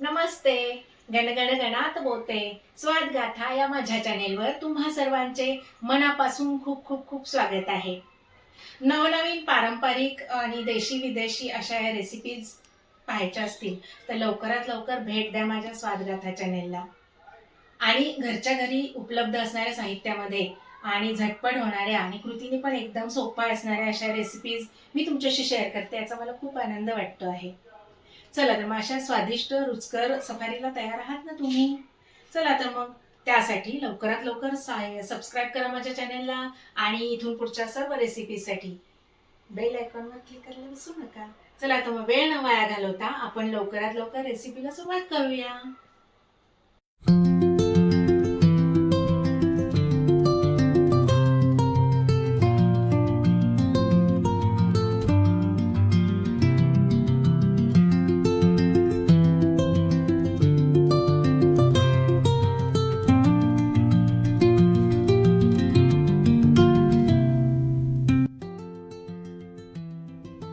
नमस्ते. गणगण गणात बोते. स्वाद गाथा या माझ्या चॅनेलवर तुम्हा सर्वांचे मनापासून खूप खूप खूप स्वागत आहे. नवनवीन पारंपरिक आणि देशी विदेशी अशा या रेसिपीज पाहायच्या असतील तर लवकरात लवकर भेट द्या माझ्या स्वादगाथा चॅनेलला आणि घरच्या घरी उपलब्ध असणाऱ्या साहित्यामध्ये आणि झटपट होणाऱ्या आणि कृतीने पण एकदम सोप्या असणाऱ्या अशा रेसिपीज मी तुमच्याशी शेअर करते याचा मला खूप आनंद वाटतो आहे. चला तर मग अशा स्वादिष्ट रुचकर सफारीला तयार आहात ना तुम्ही? चला तर मग त्यासाठी लवकरात लवकर सबस्क्राईब करा माझ्या चॅनेलला आणि इथून पुढच्या सर्व रेसिपीसाठी बेल आयकॉनवर क्लिक करायला विसरू नका. चला तर मग वेळ न वाया घालवता आपण लवकरात लवकर रेसिपीला सुरुवात करूया.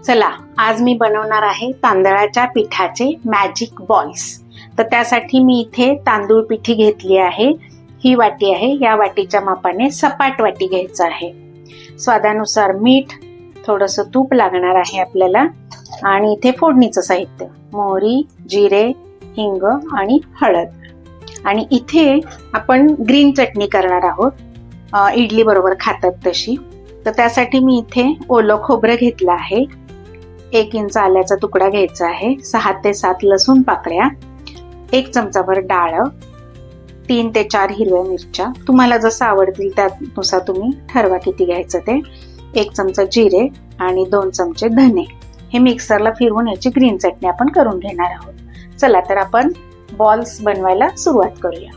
चला आज मी बनवणार आहे तांदळाच्या पिठाचे मॅजिक बॉल्स तर त्यासाठी मी इथे तांदूळ पिठी घेतली आहे. ही वाटी आहे. या वाटीच्या मापाने सपाट वाटी घ्यायचं आहे. स्वादानुसार मीठ थोडंसं तूप लागणार आहे आपल्याला. आणि इथे फोडणीचं साहित्य. मोहरी जिरे हिंग आणि हळद. आणि इथे आपण ग्रीन चटणी करणार आहोत. इडली बरोबर खातात तशी. तर त्यासाठी मी इथे ओलं खोबरं घेतलं आहे. एक इंच आल्याचा तुकडा घ्यायचा आहे. सहा ते सात लसूण पाकळ्या एक चमचाभर डाळ तीन ते चार हिरव्या मिरच्या. तुम्हाला जसं आवडतील त्यानुसार तुम्ही ठरवा किती घ्यायचं ते. एक चमचा जिरे आणि दोन चमचे धने. हे मिक्सरला फिरवून याची ग्रीन चटणी आपण करून घेणार आहोत. चला तर आपण बॉल्स बनवायला सुरुवात करूया.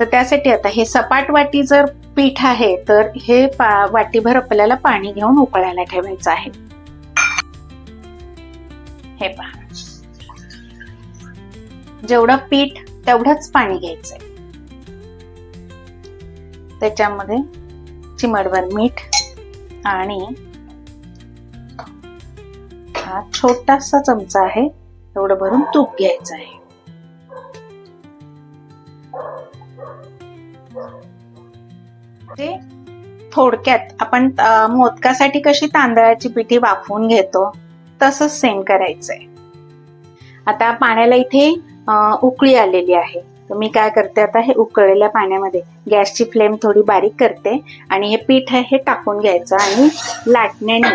तर त्यासाठी आता हे सपाट वाटी जर पीठ आहे तर हे पा वाटीभर आपल्याला पाणी घेऊन उकळायला ठेवायचं आहे. हे पहा. जेवढं पीठ तेवढंच पाणी घ्यायचंय. त्याच्यामध्ये चिमडभर मीठ आणि हा छोटासा चमचा आहे एवढं भरून तूप घ्यायचं आहे. ते थोडक्यात आपण मोदकासाठी कशी तांदळाची पिठी वाफवून घेतो तसंच सेम करायचंय. आता पाण्याला इथे उकळी आलेली आहे. तर मी काय करते आता हे उकळलेल्या पाण्यामध्ये गॅसची फ्लेम थोडी बारीक करते आणि हे पीठ आहे हे टाकून घ्यायचं आणि लाटण्याने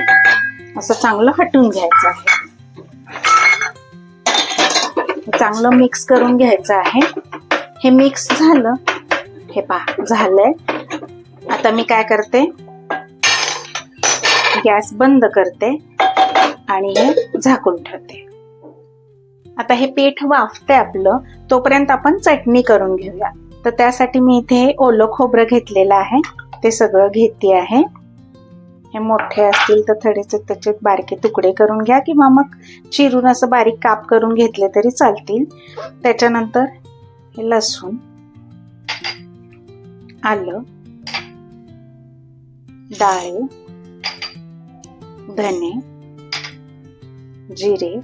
असं चांगलं हटून घ्यायचं आहे. चांगलं मिक्स करून घ्यायचं आहे. हे मिक्स झालं. हे पहा झालंय. आता मी काय करते गॅस बंद करते. आणि हे झाकून ठेवते. आता हे पीठ वाफते आपलं तोपर्यंत आपण चटणी करून घेऊया. तर त्यासाठी मी इथे ओलं खोबरं घेतलेलं आहे ते सगळं घेते आहे. हे मोठे असतील तर थोडेसे त्याचे बारके तुकडे करून घ्या किंवा मग चिरून असं बारीक काप करून घेतले तरी चालतील. त्याच्यानंतर हे लसूण आलं डाळे धने जिरे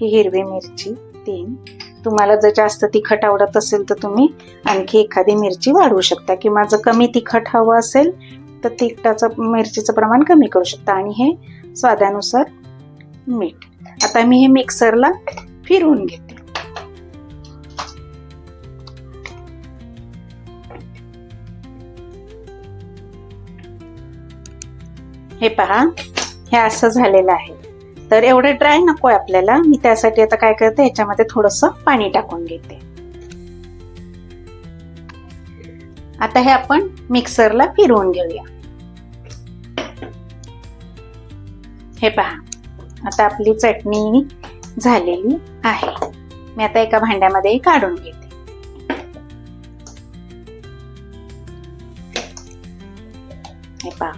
ही हिरवी मिरची तीन. तुम्हाला जर जास्त तिखट आवडत असेल तर तुम्ही आणखी एखादी मिरची वाढवू शकता. किंवा जर कमी तिखट हवं असेल तर तिखटाचं मिरचीचं प्रमाण कमी करू शकता. आणि हे स्वादानुसार मीठ. आता मी हे मिक्सरला फिरवून घेते. हे पहा हे असं झालेलं आहे. तर एवढं ड्राय नको आहे आपल्याला. मी त्यासाठी आता काय करते याच्यामध्ये थोडस पाणी टाकून घेते. आता हे आपण मिक्सरला फिरवून घेऊया. हे पहा. आता आपली चटणी झालेली आहे. मी आता एका भांड्यामध्ये काढून घेते. हे पहा.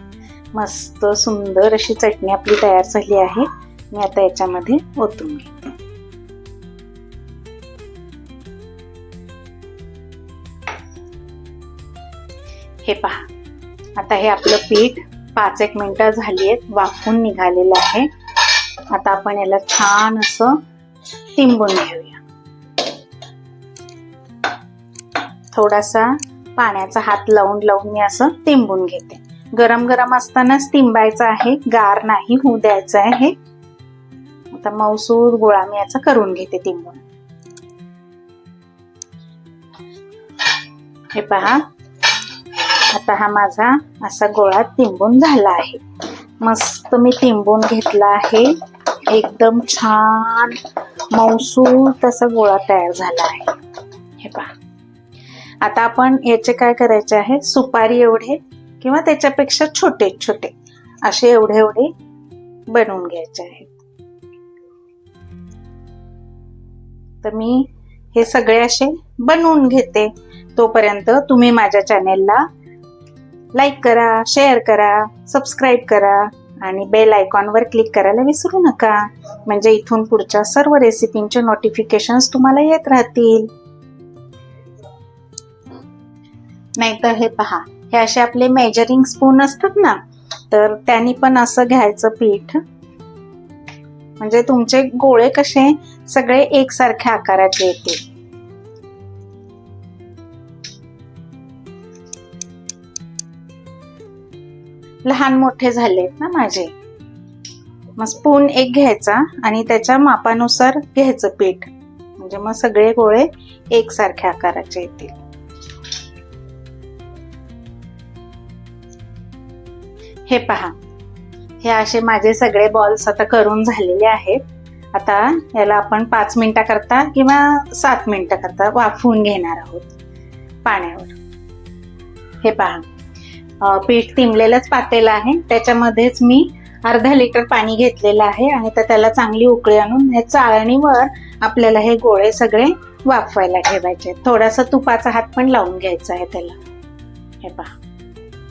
मस्त सुंदर अशी चटणी आपली तयार झाली आहे. मी आता याच्यामध्ये ओतून घेते. हे पहा. आता हे आपलं पीठ पाच एक मिनिटं झाली आहेत वाफून निघालेलं आहे. आता आपण याला छान असं तिंबून घेऊया. थोडासा पाण्याचा हात लावून लावून मी असं तिंबून घेते. गरम गरम असतानाच तिंबायचं आहे. गार नाही होऊ द्यायचं आहे. आता मौसूर गोळा मी याचा करून घेते तिंबून. हे पहा. आता हा माझा असा गोळा तिंबून झाला आहे. मस्त मी तिंबून घेतला आहे. एकदम छान मौसूर तसा गोळा तयार झाला आहे. हे पहा. आता आपण याचे काय करायचे आहे? सुपारी एवढे किंवा त्याच्यापेक्षा छोटे छोटे असे एवढे एवढे बनवून घ्यायचे आहेत. तर मी हे सगळे असे बनवून घेते. तोपर्यंत तुम्ही माझ्या चॅनेलला लाईक करा शेअर करा सबस्क्राईब करा आणि बेल आयकॉनवर क्लिक करायला विसरू नका. म्हणजे इथून पुढच्या सर्व रेसिपींचे नोटिफिकेशन्स तुम्हाला येत राहतील. नाहीतर हे पहा हे असे आपले मेजरिंग स्पून असतात ना तर त्यांनी पण असं घ्यायचं पीठ. म्हणजे तुमचे गोळे कसे सगळे एकसारख्या आकाराचे येतील लहान मोठे झालेत ना माझे. मग स्पून एक घ्यायचा आणि त्याच्या मापानुसार घ्यायचं पीठ. म्हणजे मग सगळे गोळे एकसारख्या आकाराचे येतील. हे पहा. हे असे माझे सगळे बॉल्स आता करून झालेले आहेत. आता याला आपण पाच मिनटाकरता किंवा सात मिनटाकरता वाफवून घेणार आहोत पाण्यावर. हे पहा. पीठ तिंबलेलंच पातेलं आहे. त्याच्यामध्येच मी अर्धा लिटर पाणी घेतलेलं आहे आणि तर त्याला चांगली उकळी आणून ह्या चाळणीवर आपल्याला हे गोळे सगळे वाफवायला ठेवायचे. थोडासा तुपाचा हात पण लावून घ्यायचा आहे त्याला. हे पहा.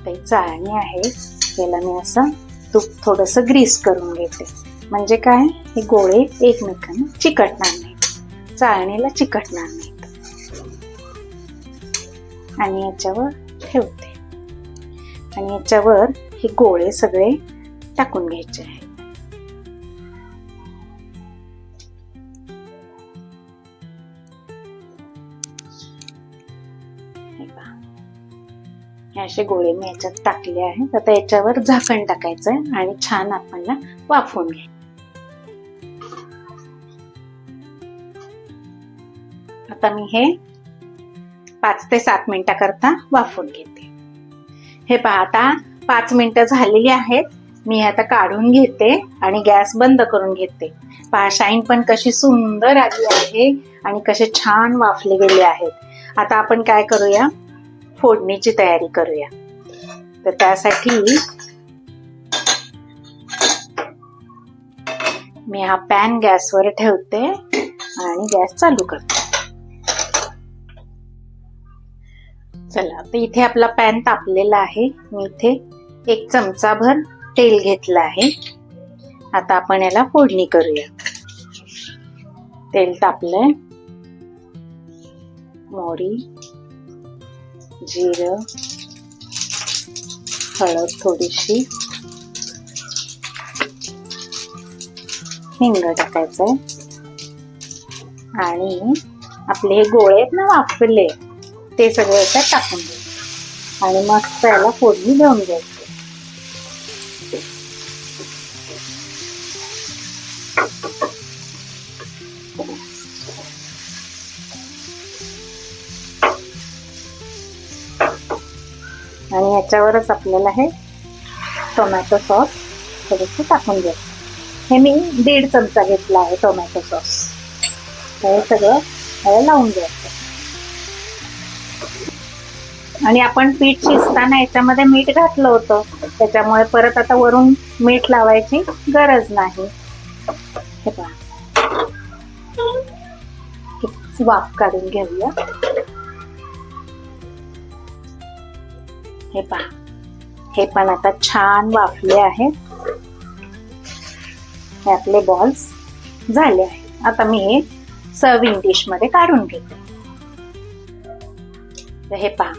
ते चाळणी आहे. त्याला मी असं तूप थोडस ग्रीस करून घेते. म्हणजे काय? हे गोळे एकमेकांना चिकटणार नाहीत. चाळणीला चिकटणार नाहीत. आणि याच्यावर ठेवते. आणि याच्यावर हे गोळे सगळे टाकून घ्यायचे आहे हे हे असे गोळे मी याच्यात टाकले आहेत आता याच्यावर झाकण टाकायचं आहे आणि छान आपण वाफवून घ्या. आता मी हे पाच ते सात मिनिटाकरता वाफवून घेते. हे पहा आता पाच मिनिटं झालेली आहेत. मी आता काढून घेते आणि गॅस बंद करून घेते. पहा शाईन पण कशी सुंदर आली आहे आणि कसे छान वाफले गेले आहेत. आता आपण काय करूया? फोडणीची तयारी करूया. तर त्यासाठी मी हा पॅन गॅसवर ठेवते आणि गॅस चालू करते. चला तर इथे आपला पॅन तापलेला आहे. मी इथे एक चमचाभर तेल घेतलं आहे. आता आपण याला फोडणी करूया. तेल तापलंय. मोरी जिरं हळद थोडीशी हिंग टाकायचंय. आणि आपले हे गोळे आहेत ना वाफले ते सगळं याच्यात टाकून द्यायचे आणि मस्त याला फोडणी देऊन द्यायची आणि याच्यावरच आपल्याला हे टोमॅटो सॉस थोडंसं टाकून घ्यायचं हे मी दीड चमचा घेतला आहे टोमॅटो सॉस हे सगळं लावून द्यायचं आणि आपण पीठ शिजताना याच्यामध्ये मीठ घातलं होतं. त्याच्यामुळे परत आता वरून मीठ लावायची गरज नाही. हे पहा. वाफ काढून घेऊया. हे पहा. हे पण आता छान वाफले आहेत. हे आपले बॉल्स झाले आहेत. आता मी हे सर्विंग डिशमध्ये काढून घेते. हे पहा.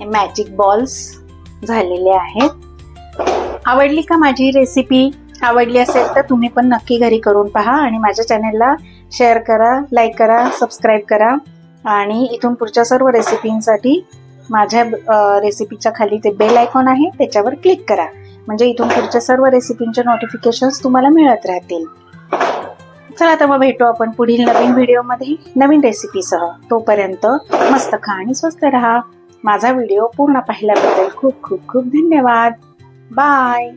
हे मॅजिक बॉल्स झालेले आहेत. आवडली का माझी रेसिपी आवडली असेल तर तुम्ही पण नक्की घरी करून पहा आणि माझ्या चॅनेलला शेअर करा लाईक करा सबस्क्राईब करा. आणि इथून पुढच्या सर्व रेसिपींसाठी माझ्या रेसिपीच्या खाली ते बेल आयकॉन आहे त्याच्यावर क्लिक करा. म्हणजे इथून पुढच्या सर्व रेसिपींचे नोटिफिकेशन्स तुम्हाला मिळत राहतील. चला तर मग भेटू आपण पुढील नवीन व्हिडिओमध्ये नवीन रेसिपीसह तोपर्यंत मस्त खा आणि स्वस्त राहा. माझा व्हिडिओ पूर्ण पाहिल्याबद्दल खूप खूप खूप धन्यवाद. बाय